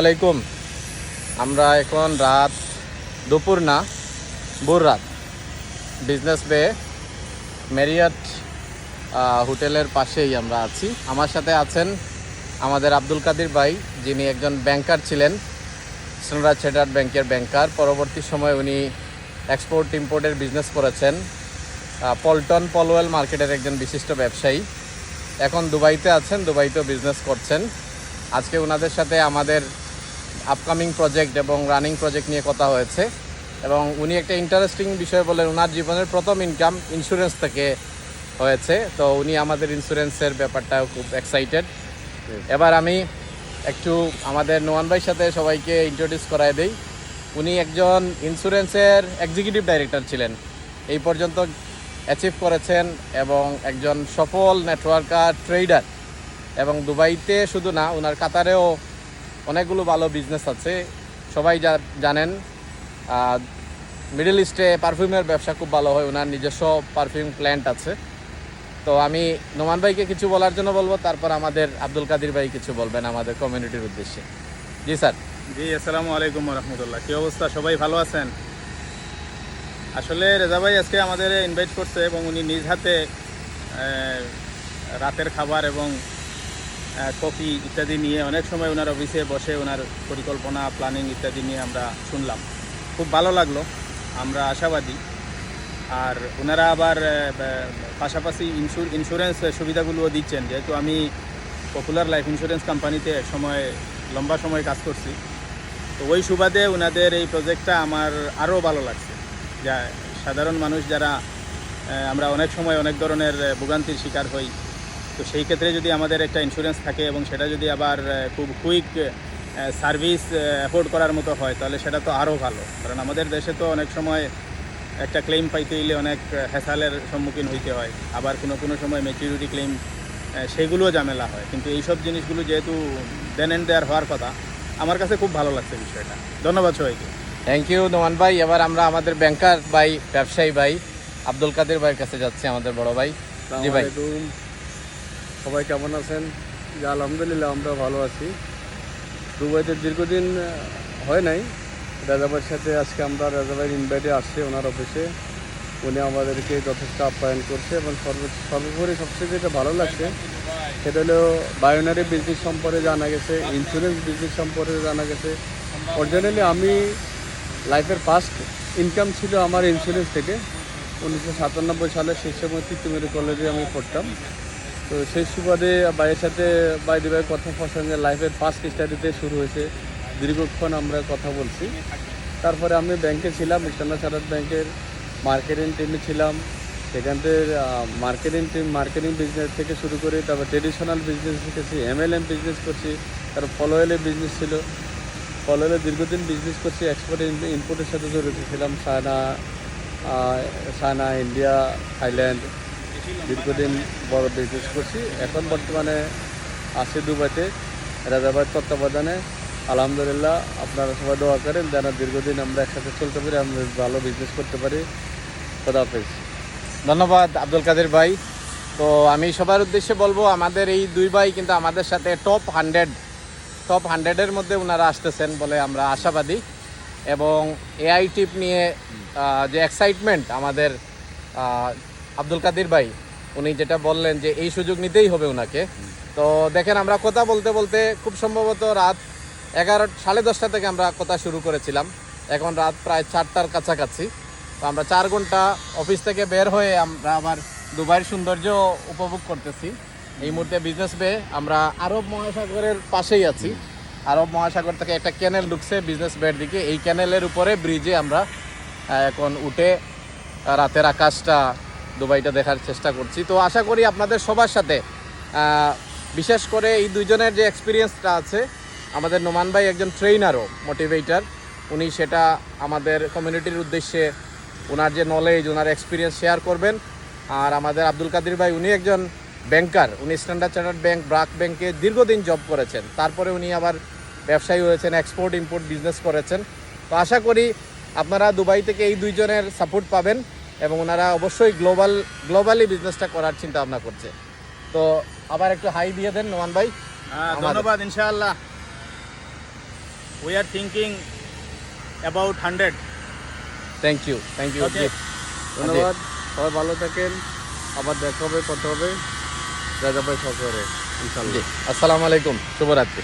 আলাইকুম। আমরা এখন রাত দুপুর না ভোর রাত। বিজনেস বে ম্যারিয়াট আহ, হোটেলের পাশেই আমরা আছি। আমার সাথে আছেন আমাদের আব্দুল কাদির ভাই যিনি একজন ব্যাংকার ছিলেন সোনরাজ চেটার ব্যাংকের ব্যাংকার পরবর্তী সময় উনি এক্সপোর্ট ইম্পোর্টের বিজনেস করেছেন। পল্টন পলওয়েল মার্কেটের একজন বিশিষ্ট ব্যবসায়ী। এখন দুবাইতে আছেন দুবাইতেও বিজনেস করছেন। আজকে ওনাদের সাথে আমাদের আপকামিং প্রজেক্ট এবং রানিং প্রজেক্ট নিয়ে কথা হয়েছে। এবং উনি একটা ইন্টারেস্টিং বিষয় বলেন ওনার জীবনের প্রথম ইনকাম ইন্স্যুরেন্স থেকে হয়েছে। তো উনি আমাদের ইন্স্যুরেন্সের ব্যাপারটাও খুব এক্সাইটেড এবার আমি একটু আমাদের নোয়ান ভাইয়ের সাথে সবাইকে ইন্ট্রোডিউস করায় দেই। উনি একজন ইন্স্যুরেন্সের এক্সিকিউটিভ ডাইরেক্টর ছিলেন। এই পর্যন্ত অ্যাচিভ করেছেন এবং একজন সফল নেটওয়ার্কার ট্রেডার এবং দুবাইতে শুধু না ওনার কাতারেও অনেকগুলো ভালো বিজনেস আছে। সবাই যা জানেন মিডল ইস্টে পারফিউমের ব্যবসা খুব ভালো হয়। ওনার নিজস্ব পারফিউম প্ল্যান্ট আছে। তো আমি নোমান ভাইকে কিছু বলার জন্য বলব, তারপর আমাদের আব্দুল কাদির ভাই কিছু বলবেন আমাদের কমিউনিটির উদ্দেশ্যে। জি, স্যার। জি, আসসালামু আলাইকুম রহমতুল্লাহ কী অবস্থা? সবাই ভালো আছেন? আসলে রেজা ভাই আজকে আমাদের ইনভাইট করছে এবং উনি নিজ হাতে রাতের খাবার এবং কফি ইত্যাদি নিয়ে অনেক সময় ওনার অফিসে বসে ওনার পরিকল্পনা প্ল্যানিং ইত্যাদি নিয়ে আমরা শুনলাম। খুব ভালো লাগল, আমরা আশাবাদী। আর ওনারা আবার পাশাপাশি ইন্স্যুর ইন্স্যুরেন্স সুবিধাগুলোও দিচ্ছেন। যেহেতু আমি পপুলার লাইফ ইন্স্যুরেন্স কোম্পানিতে সময়, লম্বা সময় কাজ করছি, তো ওই সুবাদে ওনাদের এই প্রজেক্টটা আমার আরও ভালো লাগছে। যা, সাধারণ মানুষ যারা আমরা অনেক সময় অনেক ধরনের ভোগান্তির শিকার হই তো সেই ক্ষেত্রে যদি আমাদের একটা ইন্স্যুরেন্স থাকে এবং সেটা যদি আবার খুব কুইক সার্ভিস অ্যাফোর্ড করার মতো হয় তাহলে সেটা তো আরও ভালো। কারণ আমাদের দেশে তো অনেক সময় একটা ক্লেম পাইতে গেলে অনেক হ্যাসালের সম্মুখীন হইতে হয়। আবার কোনো কোনো সময় ম্যাচিউরিটি ক্লেম সেগুলোও ঝামেলা হয়। কিন্তু এইসব জিনিসগুলো যেহেতু দেন অ্যান্ড দেয়ার হওয়ার কথা আমার কাছে খুব ভালো লাগছে বিষয়টা। ধন্যবাদ সবাইকে। থ্যাংক ইউ নোমান ভাই। এবার আমরা আমাদের ব্যাংকার ভাই ব্যবসায়ী ভাই আব্দুল কাদের ভাইয়ের কাছে যাচ্ছি আমাদের বড় ভাই। জি ভাই। সবাই কেমন আছেন? যে আলহামদুলিল্লাহ আমরা ভালো আছি। দুবাইতে দীর্ঘদিন হয় নাই। রাজাভাইয়ের সাথে আজকে আমরা রাজাভাইয়ের ইনভাইটে আসছি ওনার অফিসে উনি আমাদেরকে যথেষ্ট আপ্যায়ন করছে এবং সর্ব, সর্বোপরি সবচেয়ে যেটা ভালো লাগছে, সেটা হলো বায়োনারি বিজনেস সম্পর্কে জানা গেছে ইন্স্যুরেন্স বিজনেস সম্পর্কে জানা গেছে। অরিজিনালি আমি লাইফের ফার্স্ট ইনকাম ছিল আমার ইন্স্যুরেন্স থেকে। উনিশশো সাতানব্বই সালে সেই সময় কলেজে আমি পড়তাম। তো সেই সুবাদে ভাইয়ের সাথে বাই দিবাই কথা পছন্দ লাইফের ফার্স্ট স্টাডিতে শুরু হয়েছে। দীর্ঘক্ষণ আমরা কথা বলছি। তারপরে আমি ব্যাংকে ছিলাম স্ট্যান্ডার্ড চার্টার্ড ব্যাংকের মার্কেটিং টিমে ছিলাম। সেখান থেকে মার্কেটিং টিম মার্কেটিং বিজনেস থেকে শুরু করে তারপর ট্রেডিশনাল বিজনেস শিখেছি এমএলএম বিজনেস করছি, তারপর ফলোয়েলে বিজনেস ছিল। ফলোয়েলে দীর্ঘদিন বিজনেস করছি এক্সপোর্ট ইম্পোর্টের সাথে জড়িত ছিলাম চায়না চায়না ইন্ডিয়া থাইল্যান্ড দীর্ঘদিন বড় বিজনেস করছি। এখন বর্তমানে আছি দুবাইতে। রাজাবাই তত্ত্বাবধানে। আলহামদুলিল্লাহ, আপনারা সবাই দোয়া করেন যেন দীর্ঘদিন আমরা একসাথে চলতে পারি, আমরা ভালো বিজনেস করতে পারি। খোদা হাফেজ। ধন্যবাদ আব্দুল কাদের ভাই। তো আমি সবার উদ্দেশ্যে বলব, আমাদের এই দুই ভাই কিন্তু আমাদের সাথে টপ হান্ড্রেড টপ হান্ড্রেডের মধ্যে ওনারা আসতেছেন বলে আমরা আশাবাদী। এবং এআই টিপ নিয়ে যে এক্সাইটমেন্ট আমাদের আব্দুল কাদির ভাই, উনি যেটা বললেন যে এই সুযোগ নিতেই হবে ওনাকে তো দেখেন, আমরা কথা বলতে বলতে খুব সম্ভবত রাত এগারো, সাড়ে দশটা থেকে আমরা কথা শুরু করেছিলাম। এখন রাত প্রায় চারটার কাছাকাছি। তো আমরা চার ঘণ্টা অফিস থেকে বের হয়ে আমরা আবার দুবাইয়ের সৌন্দর্য উপভোগ করতেছি। এই মুহূর্তে বিজনেস বে আমরা আরব মহাসাগরের পাশেই আছি। আরব মহাসাগর থেকে একটা ক্যানেল ঢুকছে বিজনেস বের দিকে। এই ক্যানেলের উপরে ব্রিজে আমরা এখন উঠে রাতের আকাশটা দুবাইটা দেখার চেষ্টা করছি। তো আশা করি আপনাদের সবার সাথে বিশেষ করে এই দুজনের যে এক্সপিরিয়েন্সটা আছে, আমাদের নোমান ভাই একজন ট্রেইনারও মোটিভেটার উনি সেটা আমাদের কমিউনিটির উদ্দেশ্যে ওনার যে নলেজ ওনার এক্সপিরিয়েন্স শেয়ার করবেন। আর আমাদের আব্দুল কাদির ভাই, উনি একজন ব্যাংকার উনি স্ট্যান্ডার্ড চার্টার্ড ব্যাংক ব্রাক ব্যাংকে দীর্ঘদিন জব করেছেন। তারপরে উনি আবার ব্যবসায়ী হয়েছেন এক্সপোর্ট ইম্পোর্ট বিজনেস করেছেন। তো আশা করি আপনারা দুবাই থেকে এই দুইজনের সাপোর্ট পাবেন। এবং ওনারা অবশ্যই গ্লোবাল গ্লোবালি বিজনেসটা করার চিন্তা ভাবনা করছে। তো আবার একটু হাই দিয়ে দেন নোমান ভাই। হ্যাঁ, ধন্যবাদ ইনশাআল্লাহ। We are thinking about hundred thank you thank you ধন্যবাদ। সবাই ভালো থাকেন। আবার দেখা হবে কথা হবে। রাজাভাই সফরে ইনশাল্লাহ আসসালামু আলাইকুম শুভরাত্রি।